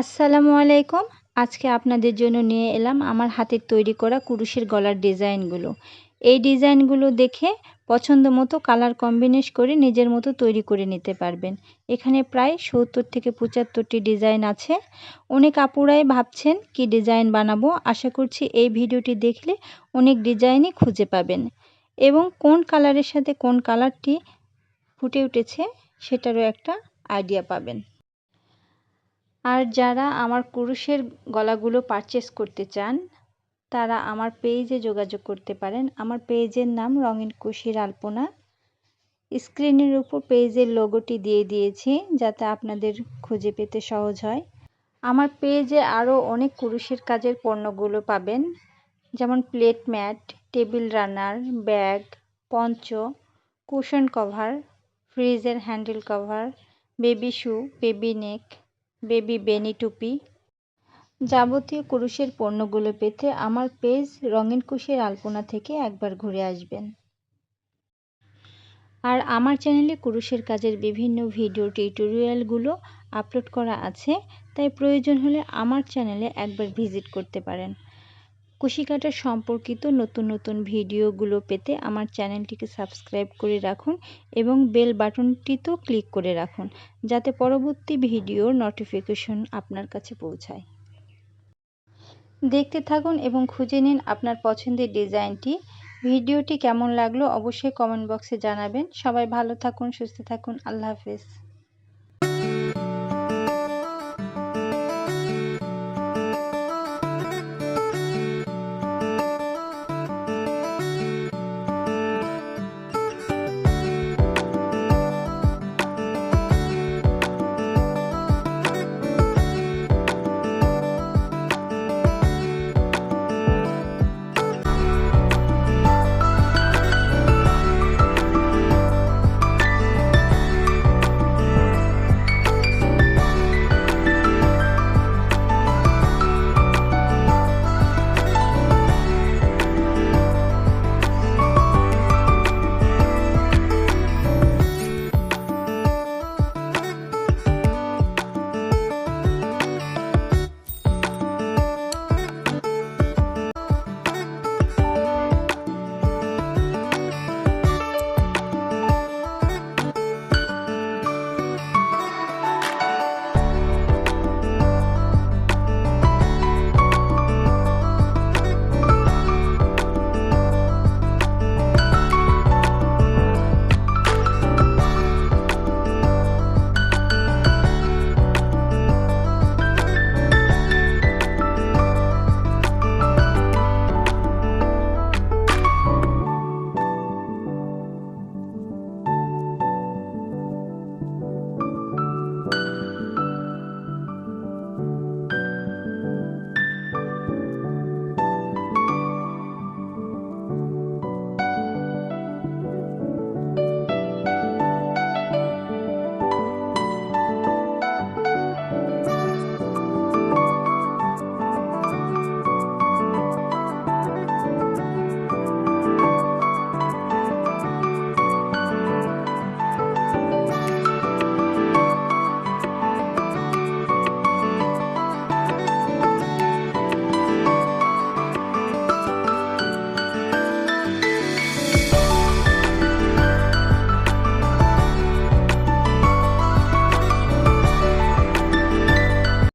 আসসালামু আলাইকুম। আজকে আপনাদের জন্য নিয়ে এলাম আমার হাতের তৈরি করা কুরুশের গলার ডিজাইনগুলো। এই ডিজাইনগুলো দেখে পছন্দ মতো কালার কম্বিনেশ করে নিজের মতো তৈরি করে নিতে পারবেন। এখানে প্রায় সত্তর থেকে পঁচাত্তরটি ডিজাইন আছে। অনেক আপুরাই ভাবছেন, কি ডিজাইন বানাবো? আশা করছি এই ভিডিওটি দেখলে অনেক ডিজাইনই খুঁজে পাবেন। এবং কোন কালারের সাথে কোন কালারটি ফুটে উঠেছে, সেটারও একটা আইডিয়া পাবেন। আর যারা আমার কুরুশের গলাগুলো পারচেস করতে চান, তারা আমার পেজে যোগাযোগ করতে পারেন। আমার পেজের নাম রঙিন কুশির আলপনা। স্ক্রিনের উপর পেজের লোগোটি দিয়ে দিয়েছি, যাতে আপনাদের খুঁজে পেতে সহজ হয়। আমার পেজে আরও অনেক কুরুশের কাজের পণ্যগুলো পাবেন, যেমন plate mat table runner bag pouch cushion cover ফ্রিজের handle cover baby shoe baby neck baby beanie টুপি। যাবতীয় কুরুশের পণ্যগুলো পেতে আমার পেজ রঙিন কুশের আলপনা থেকে একবার ঘুরে আসবেন। আর আমার চ্যানেলে কুরুশের কাজের বিভিন্ন ভিডিও টিউটোরিয়ালগুলো আপলোড করা আছে, তাই প্রয়োজন হলে আমার চ্যানেলে একবার ভিজিট করতে পারেন। কুশি কাটার সম্পর্কিত নতুন নতুন ভিডিওগুলো পেতে আমার চ্যানেলটিকে সাবস্ক্রাইব করে রাখুন এবং বেল বাটনটিতেও ক্লিক করে রাখুন, যাতে পরবর্তী ভিডিওর নোটিফিকেশন আপনার কাছে পৌঁছায়। দেখতে থাকুন এবং খুঁজে নিন আপনার পছন্দের ডিজাইনটি। ভিডিওটি কেমন লাগল অবশ্যই কমেন্ট বক্সে জানাবেন। সবাই ভালো থাকুন, সুস্থ থাকুন। আল্লাহ হাফেজ।